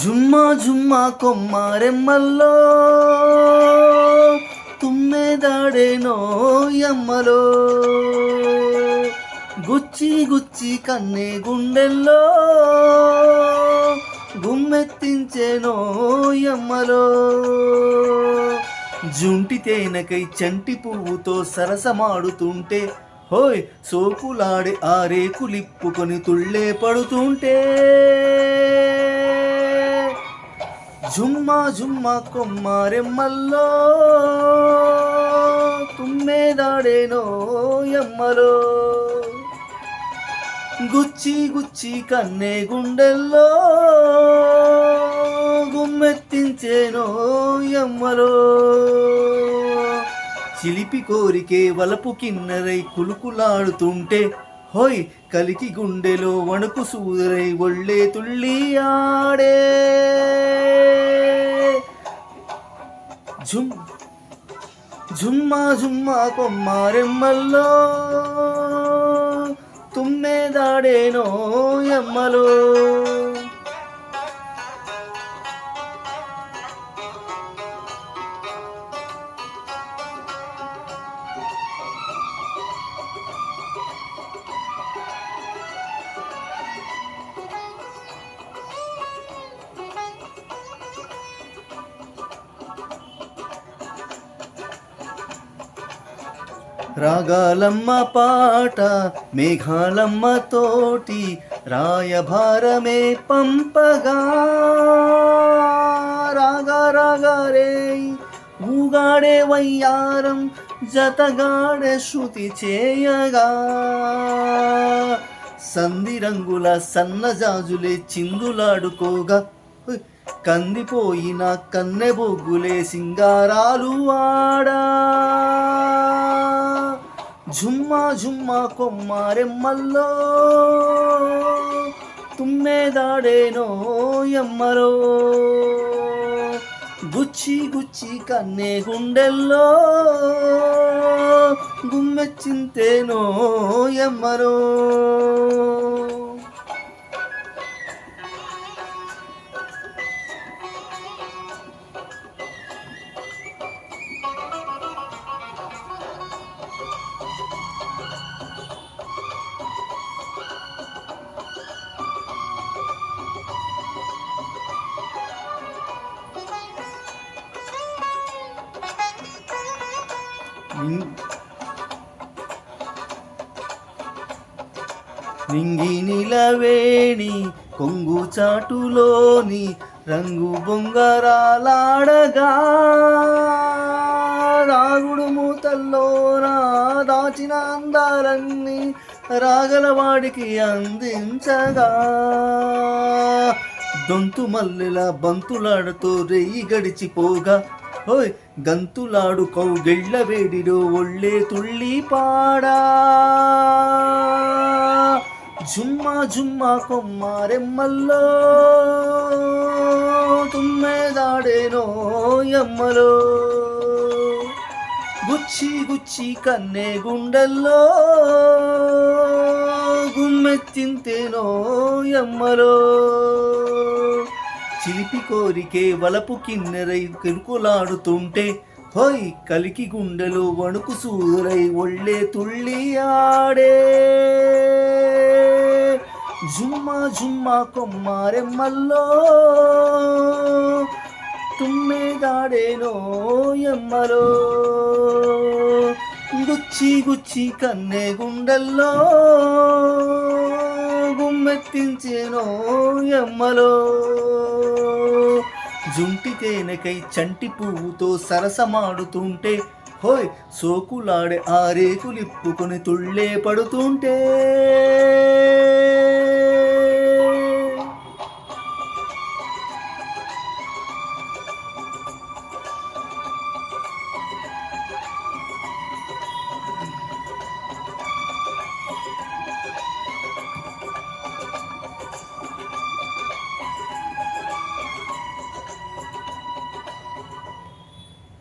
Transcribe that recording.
జుమ్మా జుమ్మా కొమ్మారెమ్మల్లో తుమ్మెదాడేనో ఎమ్మలో గుచ్చి గుచ్చి కన్నే గుండెల్లో గుమ్మెత్తించేనో ఎమ్మలో జుంటి తేనకై చంటి పువ్వుతో సరసమాడుతుంటే హోయ్ సోకులాడే ఆ రేకులిప్పుకొని తుళ్ళే పడుతుంటే. జుమ్మా జుమ్మా కొమ్మారెమ్మల్లో తుమ్మేదాడేనో ఎమ్మలో గుచ్చి గుచ్చి కన్నే గుండెల్లో గుమ్మెత్తించేనో ఎమ్మలో చిలిపి కోరికే వలపు కిన్నరై కులుకులాడుతుంటే హోయ్ కలికి గుండెలో వణుకు సూదరై ఒళ్ళే తుళ్ళి ఆడే. జుమ్ జుమ్మా జుమ్మా కొమ్మారెమ్మల్లో తుమ్మేదాడేనో ఎమ్మలో. రాగాలమ్మ పాట మేఘాలమ్మ తోటి రాయభారమే పంపగా. రాగా రాగా రే ఊగాడే వయ్యారం జతగాడే శృతి చేయగా. సంధి రంగుల సన్నజాజులే చిందులాడుకోగా. కందిపోయిన కన్నె బొగ్గులే సింగారాలు ఆడా. జుమ్మా జుమ్మా కొమ్మారెమ్మల్లో. తుమ్మేదాడేనో ఎమ్మలో గుచ్చి గుచ్చి కన్నే గుండెల్లో. గుమ్మెచ్చింతేనో ఎమ్మరో. నింగి నిలవేణి కొంగు చాటులోని రంగు బొంగరాలాడగా. రాగుడు మూతల్లోనా దాచిన అందాలన్నీ రాగలవాడికి అందించగా. దొంతు మల్లెల బంతులాడుతూ రెయ్యి గడిచిపోగా. ఓయ్ గంతులాడు కౌగిళ్ళ వేడిలో ఒళ్ళే తుళ్ళి పాడా. జుమ్మా జుమ్మా కొమ్మారెమ్మల్లో తుమ్మెదాడేనో ఎమ్మలో గుచ్చి గుచ్చి కన్నే గుండెల్లో గుమ్మెత్తింతేనో ఎమ్మలో చిలిపి కోరికే వలపు కిన్నెరై కిరుకులాడుతుంటే హోయ్ కలికి గుండెలు వణుకు సూరై ఒళ్ళే తుళ్ళి ఆడే. జుమ్మా జుమ్మా కొమ్మారెమ్మల్లో తుమ్మేదాడేనో ఎమ్మలో గుచ్చి గుచ్చి కన్నే గుండెల్లో గుమ్మెత్తించేనో ఎమ్మలో జుంటి తేనెకై చంటి పువ్వుతో సరసమాడుతుంటే హోయ్ సోకులాడే ఆ రేకులిప్పుకొని తుళ్ళే పడుతుంటే.